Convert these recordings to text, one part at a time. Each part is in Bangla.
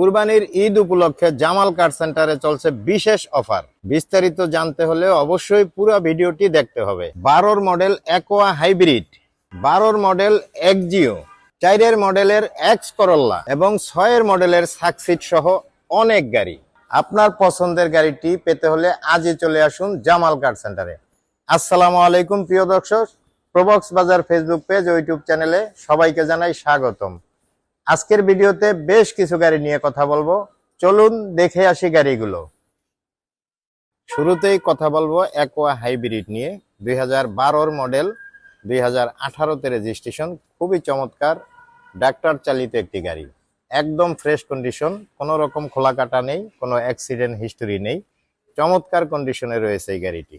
কুরবানির ঈদ উপলক্ষে জামাল কার সেন্টারে চলছে বিশেষ অফার। বিস্তারিত জানতে হলে অবশ্যই পুরো ভিডিওটি দেখতে হবে। বারোর মডেল একোয়া হাইব্রিড বারোর মডেল এক্সজিও চারের মডেলের এক্স করল্লা এবং ছয়ের মডেলের সাকসিট সহ অনেক গাড়ি। আপনার পছন্দের গাড়িটি পেতে হলে আজই চলে আসুন জামাল কার সেন্টারে। আসসালামু আলাইকুম প্রিয় দর্শক। প্রবক্স বাজার ফেসবুক পেজ ও ইউটিউব চ্যানেলে সবাইকে জানাই স্বাগতম। আজকের ভিডিওতে বেশ কিছু গাড়ি নিয়ে কথা বলব। চলুন দেখে আসি গাড়িগুলো। শুরুতেই কথা বলব একোয়া হাইব্রিড নিয়ে। দুই হাজার মডেল, দুই হাজার আঠারোতে রেজিস্ট্রেশন খুবই চমৎকার, ডাক্তার চালিত একটি গাড়ি। একদম ফ্রেশ কন্ডিশন কোনো রকম খোলা কাটা নেই, কোনো অ্যাক্সিডেন্ট হিস্টোরি নেই। চমৎকার কন্ডিশনে রয়েছে এই গাড়িটি।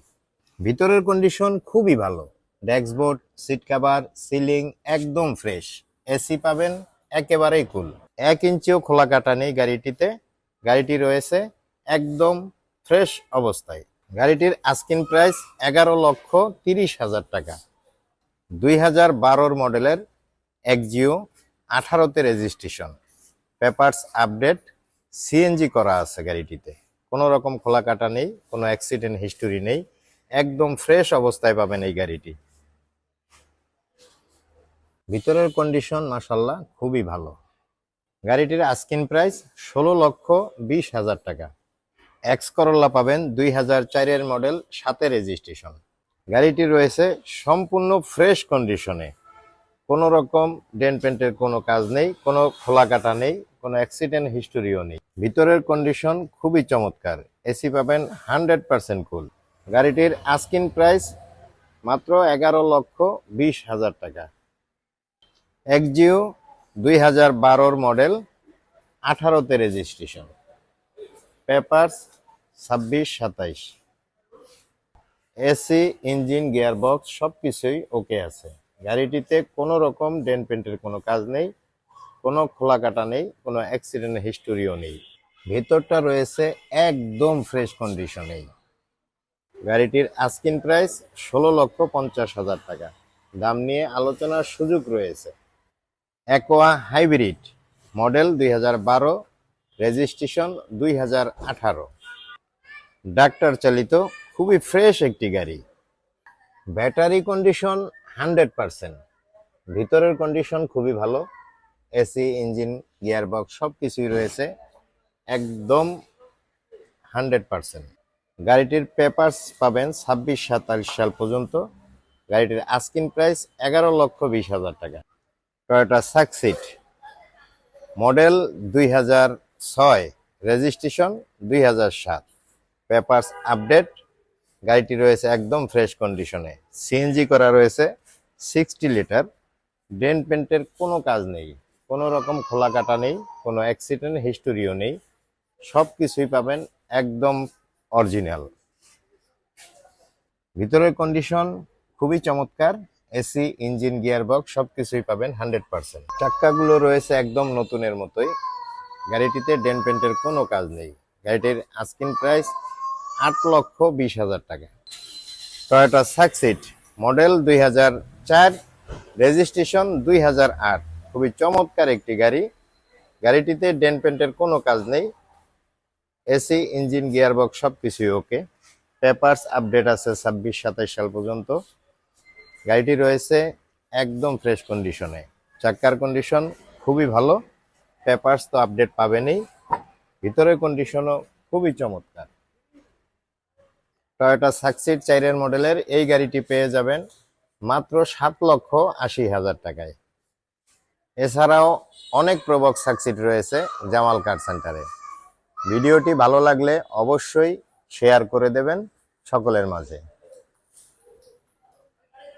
ভিতরের কন্ডিশন খুবই ভালো। ড্যাক্সবোর্ড সিট কাভার সিলিং একদম ফ্রেশ এসি পাবেন একেবারেই কুল। এক ইঞ্চিও খোলা কাটা নেই গাড়িটিতে। গাড়িটি রয়েছে একদম ফ্রেশ অবস্থায়। গাড়িটির আস্কিন প্রাইস এগারো লক্ষ তিরিশ হাজার টাকা। দুই হাজার বারোর মডেলের একজিও আঠারোতে রেজিস্ট্রেশন পেপারস আপডেট সিএনজি করা আছে গাড়িটিতে। কোনো রকম খোলা কাটা নেই, কোনো অ্যাক্সিডেন্ট হিস্টোরি নেই। একদম ফ্রেশ অবস্থায় পাবেন এই গাড়িটি। ভিতরের কন্ডিশন মাসাল্লাহ খুবই ভালো। গাড়িটির আস্কিন প্রাইস ষোলো লক্ষ বিশ হাজার টাকা। এক্স করল্লা পাবেন দুই হাজার চারের মডেল সাথে রেজিস্ট্রেশন গাড়িটি রয়েছে সম্পূর্ণ ফ্রেশ কন্ডিশনে কোনো রকম ডেন পেন্টের কোনো কাজ নেই, কোনো খোলা কাটা নেই, কোনো অ্যাক্সিডেন্ট হিস্টোরিও নেই। ভিতরের কন্ডিশন খুবই চমৎকার। এসি পাবেন হান্ড্রেড পার্সেন্ট কুল গাড়িটির আস্কিন প্রাইস মাত্র এগারো লক্ষ বিশ হাজার টাকা। এক্সজিও দুই হাজার বারোর মডেল আঠারোতে রেজিস্ট্রেশন পেপারস ছাব্বিশ, সাতাইশ। এসি, ইঞ্জিন, গিয়ারবক্স সব কিছুই ওকে আছে। গাড়িটিতে কোনো রকম ডেন পেন্টের কোনো কাজ নেই, কোনো খোলা কাটা নেই, কোনো অ্যাক্সিডেন্ট হিস্টোরিও নেই। ভেতরটা রয়েছে একদম ফ্রেশ কন্ডিশনেই গাড়িটির আস্কিন প্রাইস ষোলো লক্ষ পঞ্চাশ হাজার টাকা। দাম নিয়ে আলোচনার সুযোগ রয়েছে। অ্যাকোয়া হাইব্রিড মডেল দুই হাজার বারো রেজিস্ট্রেশন দুই হাজার আঠারো। ডাক্তার চালিত, খুবই ফ্রেশ একটি গাড়ি। Battery condition hundred percent. ভিতরের কন্ডিশন খুবই ভালো। এসি ইঞ্জিন গিয়ারবক্স সব কিছুই রয়েছে। একদম হান্ড্রেড পারসেন্ট। গাড়িটির পেপারস পাবেন ছাব্বিশ সাতাশ সাল পর্যন্ত। গাড়িটির আস্কিন প্রাইস এগারো লক্ষ বিশ হাজার টাকা। টয়োটা সাকসিট। মডেল দুই হাজার ছয়, রেজিস্ট্রেশন দুই হাজার সাত। পেপারস আপডেট, গাড়িটি রয়েছে একদম ফ্রেশ কন্ডিশনে। সিএনজি করা রয়েছে, সিক্সটি লিটার। ড্রেন পেন্টের কোনো কাজ নেই, কোনো রকম খোলা কাটা নেই, কোনো অ্যাক্সিডেন্ট হিস্টোরিও নেই। সব কিছুই পাবেন একদম অরিজিনাল। ভিতরের কন্ডিশন খুবই চমৎকার। এসি, ইঞ্জিন, গিয়ারবক্স সব কিছুই পাবেন হান্ড্রেড পার্সেন্ট। চাক্কাগুলো রয়েছে একদম নতুনের মতোই। গাড়িটিতে ডেন পেন্টের কোনো কাজ নেই। গাড়িটির আস্কিন প্রাইস আট লক্ষ বিশ হাজার টাকা। টয়োটা সাকসিট মডেল দুই হাজার চার রেজিস্ট্রেশন দুই হাজার আট। খুবই চমৎকার একটি গাড়ি। গাড়িটিতে ডেন পেন্টের কোনো কাজ নেই। এসি, ইঞ্জিন, গিয়ারবক্স সব কিছুই ওকে। পেপারস আপডেট আছে ছাব্বিশ সাতাইশ সাল পর্যন্ত। গাড়িটি রয়েছে একদম ফ্রেশ কন্ডিশনে চাক্কার কন্ডিশন খুবই ভালো পেপারস তো আপডেট পাবেনই। ভিতরের কন্ডিশনও খুবই চমৎকার। টয়োটা সাকসিড চাইরের মডেলের এই গাড়িটি পেয়ে যাবেন মাত্র সাত লক্ষ আশি হাজার টাকায়। এছাড়াও অনেক প্রবক সাকসিড রয়েছে জামাল কার সেন্টারে ভিডিওটি ভালো লাগলে অবশ্যই শেয়ার করে দেবেন সকলের মাঝে।